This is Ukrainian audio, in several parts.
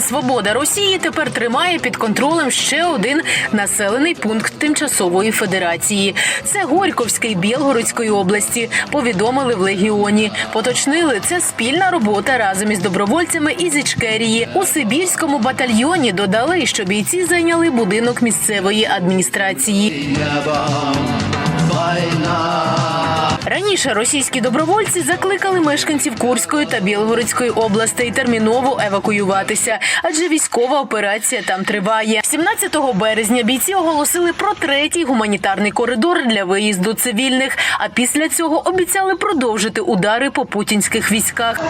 Свобода Росії тепер тримає під контролем ще один населений пункт тимчасової федерації. Це Горьковський Білгородської області. Повідомили в легіоні. Поточнили це спільна робота разом із добровольцями із Ічкерії. У Сибірському батальйоні додали, що бійці зайняли будинок місцевої адміністрації. Раніше російські добровольці закликали мешканців Курської та Білгородської областей терміново евакуюватися, адже військова операція там триває. 17 березня бійці оголосили про третій гуманітарний коридор для виїзду цивільних. А після цього обіцяли продовжити удари по путінських військах.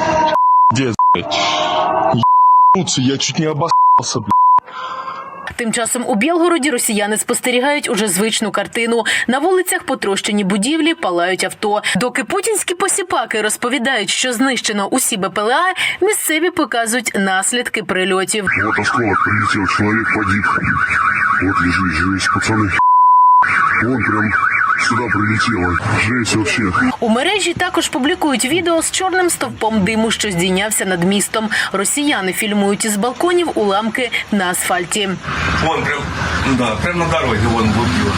Я чуть не обоссался, блядь. Тим часом у Білгороді росіяни спостерігають уже звичну картину. На вулицях потрощені будівлі, палають авто. Доки путінські посіпаки розповідають, що знищено усі БПЛА, місцеві показують наслідки прильотів. Вот осколок прилетів, чоловік погиб. Вот лежить, жесть, пацани. Вон прям сюда прилетіло. Жесть вообще. У мережі також публікують відео з чорним стовпом диму, що здійнявся над містом. Росіяни фільмують із балконів уламки на асфальті. Вон прям, ну да, прям на дороге вон влупило.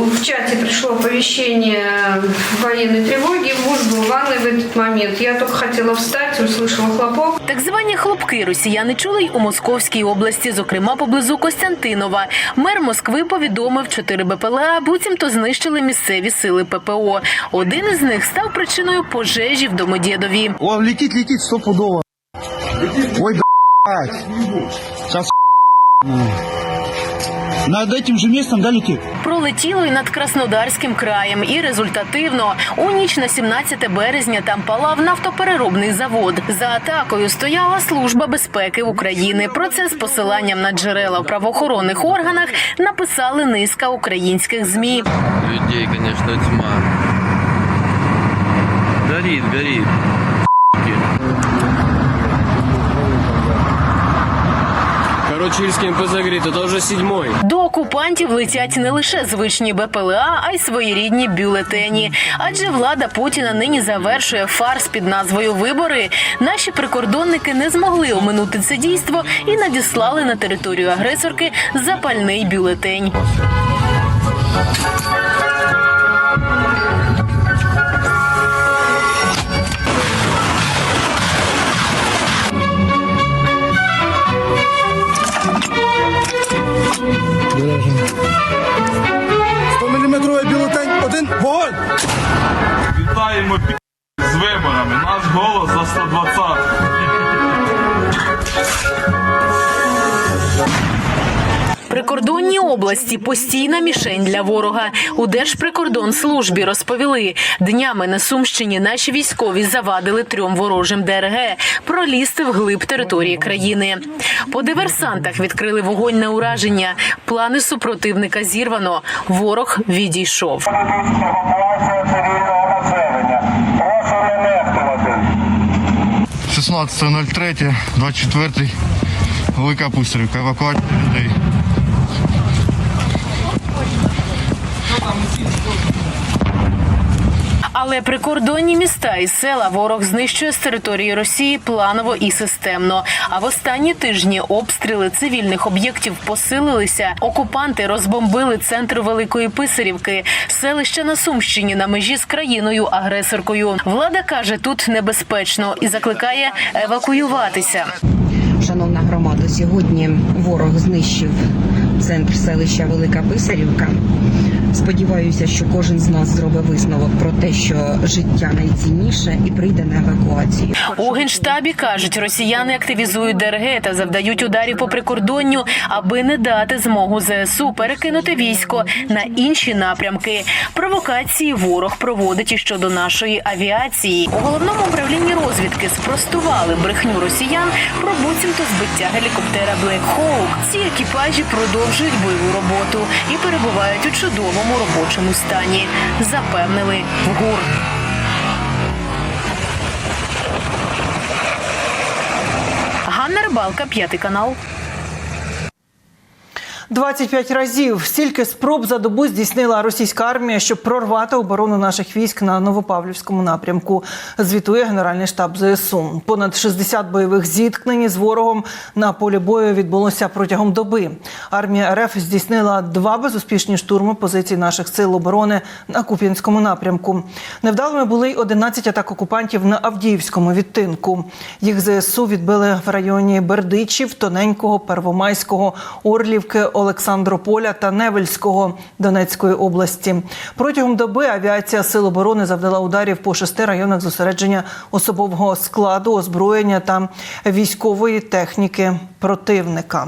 В чате пришло оповещение военной тревоги. Муж был в ванной в этот момент. Я только хотела встать, услышала хлопок. Так звані хлопки росіяни чули й у Московській області, зокрема поблизу Костянтинова. Мер Москви повідомив, чотири БПЛА буцімто знищили місцеві сили ППО. Один із них став причиною пожежі в Домодєдові. О, летит, летит, стопудово. Ой, блядь. Сейчас над этим же местом, да, летит? Пролетіло й над Краснодарським краєм, і результативно у ніч на 17 березня там палав нафтопереробний завод. За атакою стояла служба безпеки України. Про це з посиланням на джерела в правоохоронних органах написали низка українських змі. Людей, конечно, тьма. Горит, горит. Короче, Ильский МПЗ вже сідьмой. До окупантів летять не лише звичні БПЛА, а й своєрідні бюлетені. Адже влада Путіна нині завершує фарс під назвою Вибори. Наші прикордонники не змогли оминути це дійство і надіслали на територію агресорки запальний бюлетень. Миллиметровый білетень, один, вогонь! Вітаємо з виборами. Наш голос за 120. Прикордонні області постійна мішень для ворога. У Держприкордонслужбі розповіли, днями на Сумщині наші військові завадили трьом ворожим ДРГ пролізти вглиб території країни. По диверсантах відкрили вогонь на ураження. Плани супротивника зірвано. Ворог відійшов. 16.03, 24 Велика Пустирівка, евакуація людей. Але прикордонні міста і села ворог знищує з території Росії планово і системно. А в останні тижні обстріли цивільних об'єктів посилилися. Окупанти розбомбили центр Великої Писарівки, селище на Сумщині на межі з країною-агресоркою. Влада каже, тут небезпечно і закликає евакуюватися. Шановна громада, сьогодні ворог знищив центр селища Велика Писарівка. Сподіваюся, що кожен з нас зробить висновок про те, що життя найцінніше і прийде на евакуацію. У генштабі кажуть, росіяни активізують ДРГ та завдають ударів по прикордонню, аби не дати змогу ЗСУ перекинути військо на інші напрямки. Провокації ворог проводить і щодо нашої авіації. У головному управлінні розвідки спростували брехню росіян про буцімто збиття гелікоптера Black Hawk. Ці екіпажі продовжують бойову роботу і перебувають у чудовому робочому стані. Запевнили в ГУР. Ганна Рибалка, п'ятий канал. 25 разів стільки спроб за добу здійснила російська армія, щоб прорвати оборону наших військ на Новопавлівському напрямку. Звітує Генеральний штаб ЗСУ. Понад 60 бойових зіткнень з ворогом на полі бою відбулося протягом доби. Армія РФ здійснила два безуспішні штурми позицій наших сил оборони на Куп'янському напрямку. Невдалими були й 11 атак окупантів на Авдіївському відтинку. Їх ЗСУ відбили в районі Бердичів, Тоненького, Первомайського, Орлівки, Олександрополя та Невельського Донецької області. Протягом доби авіація Сил оборони завдала ударів по шести районах зосередження особового складу, озброєння та військової техніки противника.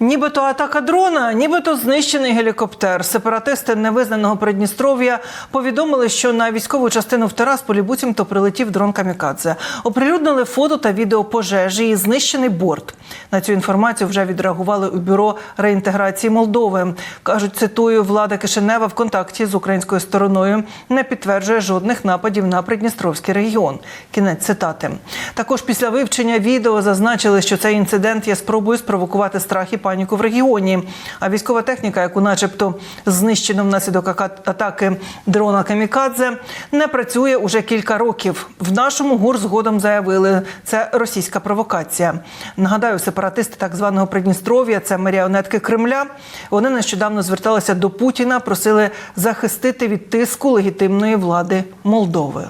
Нібито атака дрона, нібито знищений гелікоптер. Сепаратисти невизнаного Придністров'я повідомили, що на військову частину в Тарасполі буцімто прилетів дрон Камікадзе. Оприлюднили фото та відео пожежі і знищений борт. На цю інформацію вже відреагували у бюро реінтеграції Молдови. кажуть, цитую, влада Кишинева в контакті з українською стороною не підтверджує жодних нападів на Придністровський регіон. Кінець цитати. Також після вивчення відео зазначили, що цей інцидент є спробою спровокувати страх і паніку в регіоні. А військова техніка, яку, начебто, знищено внаслідок атаки дрона Камікадзе, не працює уже кілька років. В нашому ГУР згодом заявили, це російська провокація. Нагадаю, сепаратисти так званого Придністров'я, це маріонетки Кремля. Вони нещодавно зверталися до Путіна, просили захистити від тиску легітимної влади Молдови.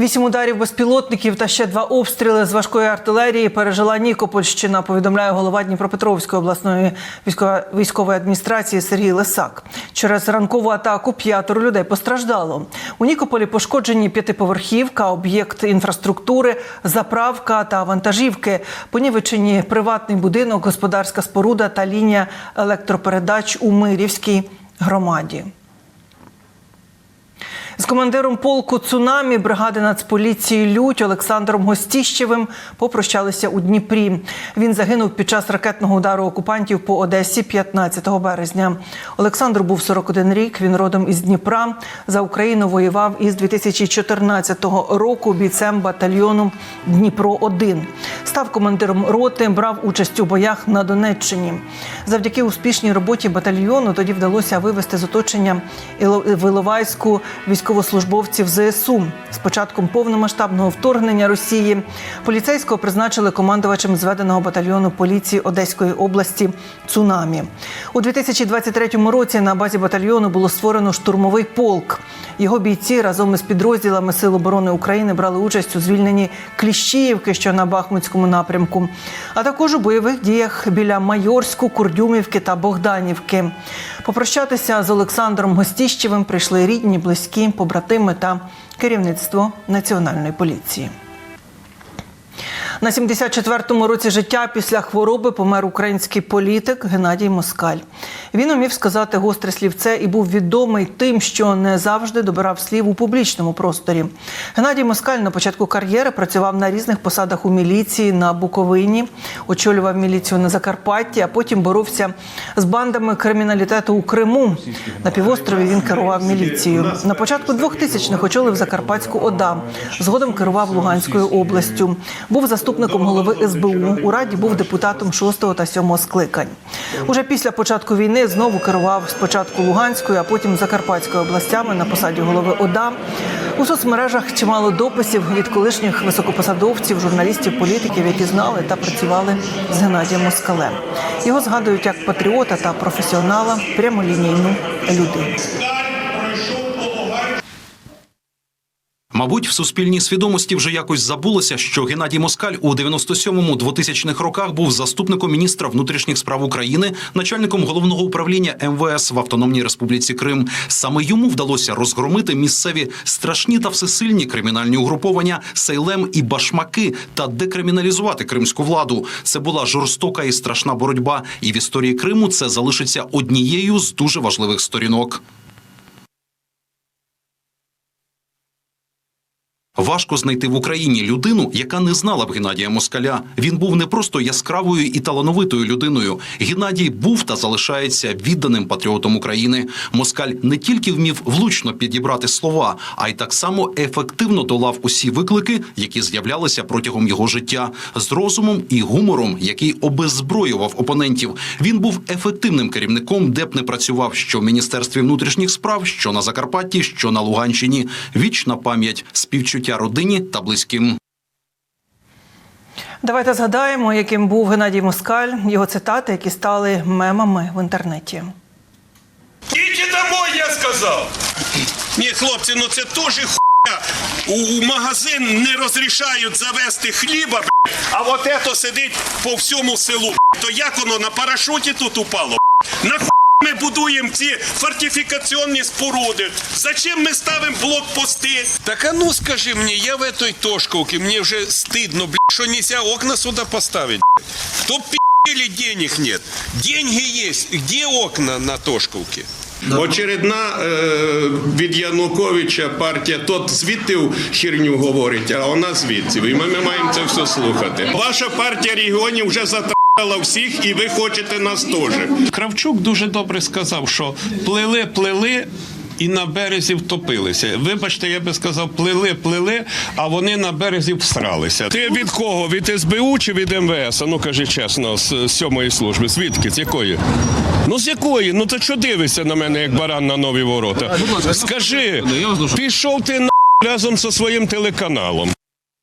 Вісім ударів безпілотників та ще два обстріли з важкої артилерії пережила Нікопольщина. Повідомляє голова Дніпропетровської обласної військової адміністрації Сергій Лисак. Через ранкову атаку п'ятеро людей постраждало. У Нікополі пошкоджені п'ятиповерхівка, об'єкт інфраструктури, заправка та вантажівки. Понівечені приватний будинок, господарська споруда та лінія електропередач у Мирівській громаді. З командиром полку цунамі бригади Нацполіції Лють Олександром Гостіщевим попрощалися у Дніпрі. Він загинув під час ракетного удару окупантів по Одесі 15 березня. Олександр був 41 рік. Він родом із Дніпра. За Україну воював із 2014 року бійцем батальйону Дніпро 1 Став командиром роти, брав участь у боях на Донеччині. Завдяки успішній роботі батальйону тоді вдалося вивести з оточення Іловайську військовослужбовців ЗСУ. З початком повномасштабного вторгнення Росії поліцейського призначили командувачем зведеного батальйону поліції Одеської області Цунамі. У 2023 році на базі батальйону було створено штурмовий полк. Його бійці разом із підрозділами Сил оборони України брали участь у звільненні Кліщіївки, що на Бахмутському напрямку, а також у бойових діях біля Майорську, Курдюмівки та Богданівки. Попрощатися з Олександром Гостіщевим прийшли рідні, близькі, побратими та керівництво національної поліції. На 74-му році життя після хвороби помер український політик Геннадій Москаль. Він умів сказати гостре слівце і був відомий тим, що не завжди добирав слів у публічному просторі. Геннадій Москаль на початку кар'єри працював на різних посадах у міліції на Буковині, очолював міліцію на Закарпатті, а потім боровся з бандами криміналітету у Криму. На півострові він керував міліцією. На початку 2000-х очолив Закарпатську ОДА. Згодом керував Луганською областю. Був заступником голови СБУ. У раді був депутатом 6 та 7 скликань. Уже після початку війни знову керував спочатку Луганською, а потім Закарпатською областями на посаді голови ОДА. У соцмережах чимало дописів від колишніх високопосадовців, журналістів, політиків, які знали та працювали з Геннадієм Москалем. Його згадують як патріота та професіонала, прямолінійну людину. Мабуть, в суспільній свідомості вже якось забулося, що Геннадій Москаль у 97-му-2000-х роках був заступником міністра внутрішніх справ України, начальником головного управління МВС в Автономній Республіці Крим. Саме йому вдалося розгромити місцеві страшні та всесильні кримінальні угруповання Сейлем і Башмаки та декриміналізувати кримську владу. Це була жорстока і страшна боротьба. І в історії Криму це залишиться однією з дуже важливих сторінок. Важко знайти в Україні людину, яка не знала б Геннадія Москаля. Він був не просто яскравою і талановитою людиною. Геннадій був та залишається відданим патріотом України. Москаль не тільки вмів влучно підібрати слова, а й так само ефективно долав усі виклики, які з'являлися протягом його життя, з розумом і гумором, який обеззброював опонентів. Він був ефективним керівником, де б не працював, що в міністерстві внутрішніх справ, що на Закарпатті, що на Луганщині. Вічна пам'ять, співчуття родині та близьким. Давайте згадаємо, яким був Геннадій Москаль, його цитати, які стали мемами в інтернеті. Ідіть домой, я сказав! Ні, хлопці, ну це теж хуйня. У магазин не розрішають завести хліба, а от ето сидить по всьому селу. То як воно на парашуті тут упало? На хуй ми будуємо ці фортифікаційні споруди? Зачем ми ставимо блокпости? Так а ну скажи мне, я в этой Тошковке, мне уже стыдно, блядь, что нельзя окна сюда поставить. блядь. То пи***ли денег нет. Деньги есть. Где окна на Тошковке? Очередна е, від Януковича партія, тот звідти херню говорить, а вона звідси. І ми, ми маємо це все слухати. Ваша партія регіонів вже затрала всіх, і ви хочете нас теж. Кравчук дуже добре сказав, що плели, плели. І на березі втопилися. Вибачте, я би сказав, плели, плели, а вони на березі всралися. Ти від кого? Від СБУ чи від МВС? А ну кажи чесно, з з сьомої служби. Звідки? З якої? Ну з якої? Ну то що дивишся на мене, як баран на нові ворота? Скажи, пішов ти на разом зі своїм телеканалом.